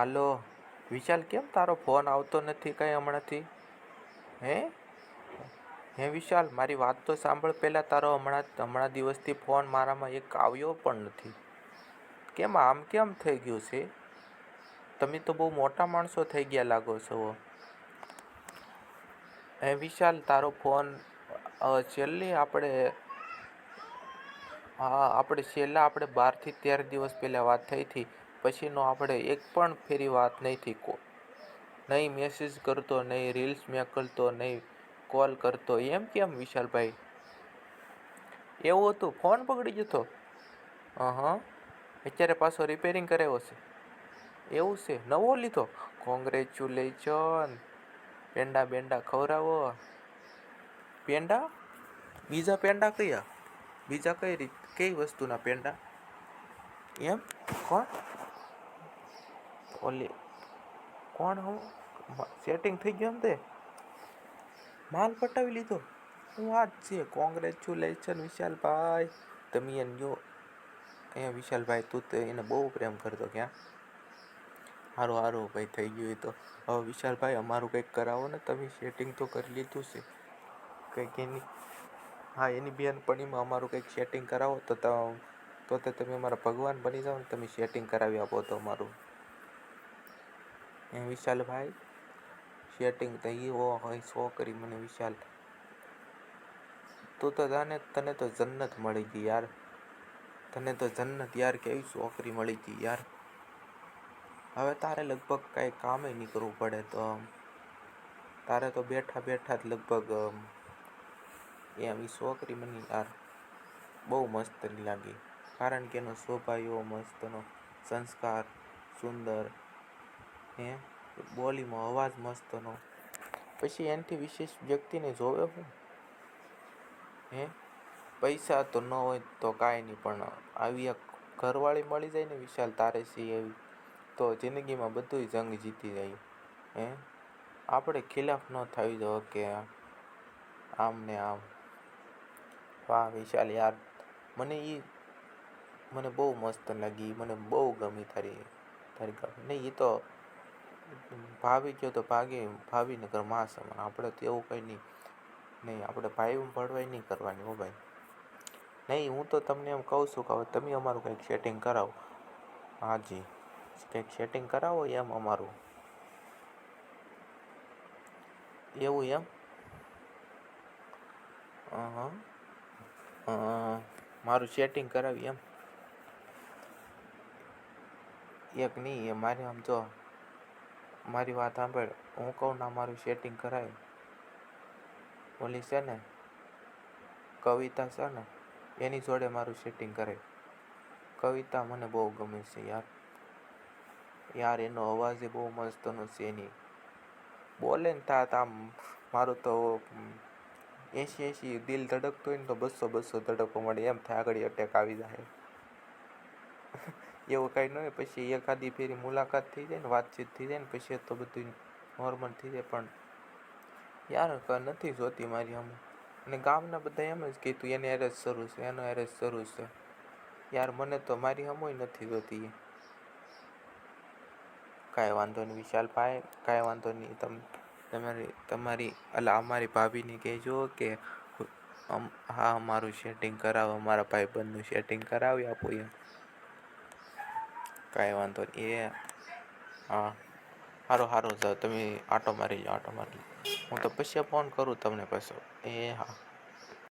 હાલો વિશાલ કેમ તારો ફોન આવતો નથી કંઈ હમણાંથી? હે? હે વિશાલ, મારી વાત તો સાંભળ પહેલાં તારો હમણાં હમણાં દિવસથી ફોન મારામાં એક આવ્યો પણ નથી. કેમ, આમ કેમ થઈ ગયું છે? તમે તો બહુ મોટા માણસો થઈ ગયા લાગો છો. હે વિશાલ, તારો ફોન છેલ્લી આપણે, હા, આપણે છેલ્લા આપણે બારથી તેર દિવસ પહેલાં વાત થઈ હતી. પછીનો આપણે એક પણ ફેરી વાત નહીંથી કો, નહીં મેસેજ કરતો, નહીં રીલ્સ મેકલતો, નહીં કોલ કરતો. એમ કેમ વિશાલભાઈ? એવું હતું? ફોન પકડી જતો? હા અત્યારે પાછો રિપેરિંગ કરાવ્યો છે. એવું છે? નવો લીધો? કોંગ્રેચ્યુલેશન પેંડા બેંડા ખવડાવો. પેંડા? બીજા પેંડા કયા? બીજા કઈ રીત, કઈ વસ્તુના પેંડા? એમ? કોણ? ઓલી, કોણ હું સેટિંગ થઈ ગયું એમ તે? માલ પટાવી લીધો. હું આ જ છે કોંગ્રેચ્યુલેશન વિશાલભાઈ. તમે એને જો, અહીંયા વિશાલભાઈ, તું તો એને બહુ પ્રેમ કરતો ક્યાં સારું સારું ભાઈ, થઈ ગયું તો. હવે વિશાલભાઈ, અમારું કંઈક કરાવો ને, તમે સેટિંગ તો કરી લીધું છે. કંઈક એની, હા, એની બેનપણીમાં અમારું કંઈક સેટિંગ કરાવો ત- તો તો તમે અમારા ભગવાન બની જાઓ ને, તમે સેટિંગ કરાવી આપો તો અમારું. એ વિશાલભાઈ સેટિંગ એ હો હોય સો કરી મને વિશાલ. તું તો તને તને તો જન્નત મળી ગઈ યાર. તને તો જન્નત યાર કેવી છોકરી મળી ગઈ યાર. હવે તારે લગભગ કાંઈ કામે નહીં કરવું પડે તો. તારે તો બેઠા બેઠા જ લગભગ એ એ છોકરી મને યાર બહુ મસ્ત લાગી. કારણ કે એનો સ્વભાવ એવો મસ્તનો, સંસ્કાર, સુંદર હે? બોલીમાં અવાજ મસ્તનો પછી એનાથી વિશેષ વ્યક્તિને જોવે હું? હે? પૈસા તો ન હોય તો કાંઈ નહીં, પણ આવી એક ઘરવાળી મળી જાય ને વિશાલ તારે સી એવી, તો જિંદગીમાં બધુંય જંગ જીતી જાય. હે? આપણે ખિલાફ ન થવી જોઈએ કે આમ ને આમ. વાહ, વિશાલ યાર. મને એ મને બહુ મસ્ત લાગી, મને બહુ ગમી તારી તારી ગમે નહીં એ તો ભાવી ગયો તો ભાગી ભાવી નગરમાં સમાન આપણે તો એવું કંઈ નહીં. નહીં, આપણે ભાઈ ભળવાઈ નહીં કરવાની, હો ભાઈ. નહીં, હું તો તમને એમ કહું છું કે હવે તમે અમારું કંઈક સેટિંગ કરાવો. હાજી. કંઈક સેટિંગ કરાવો એમ અમારું. એવું એમ? હં હં મારું સેટિંગ કરાવી એમ. એક નહીં, એ મારે આમ જો મારી વાત સાંભળ. હું કહું, ના, મારું સેટિંગ કરાય. ઓલી છે ને, કવિતા છે ને, એની જોડે મારું સેટિંગ કરે કવિતા મને બહુ ગમે છે યાર. યાર, એનો અવાજ એ બહુ મસ્તનો છે એની. બોલે ને તા આમ, મારું તો એસી એસી દિલ ધડકતું હોય ને તો બસો બસો ધડકવા મળે. એમ થાય આગળ અટેક આવી જાય. એવું કાંઈ ન હોય. પછી એકાદી ફેરી મુલાકાત થઈ જાય ને, વાતચીત થઈ જાય ને, પછી તો બધું નોર્મલ થઈ જાય. પણ યાર નથી જોતી મારી આમ. અને ગામના બધા એમ જ કીધું એને એરેજ શરૂ છે, એનો એરેજ શરૂ છે. યાર, મને તો મારી હમોય નથી જોતી કાંઈ વાંધો નહીં વિશાલભાઈ કાંઈ વાંધો નહીં. તમ, તમારી તમારી, અલા, અમારી ભાભીને કહેજો કે હા, અમારું સેટિંગ કરાવો, અમારા ભાઈબંધનું સેટિંગ કરાવી આપો એમ. કાંઈ વાંધો નહીં. એ, હા. સારું સારું સર તમે આટો મારી જાઓ આટો મારી લો. હું તો પછી ફોન કરું તમને પાછો. એ, હા.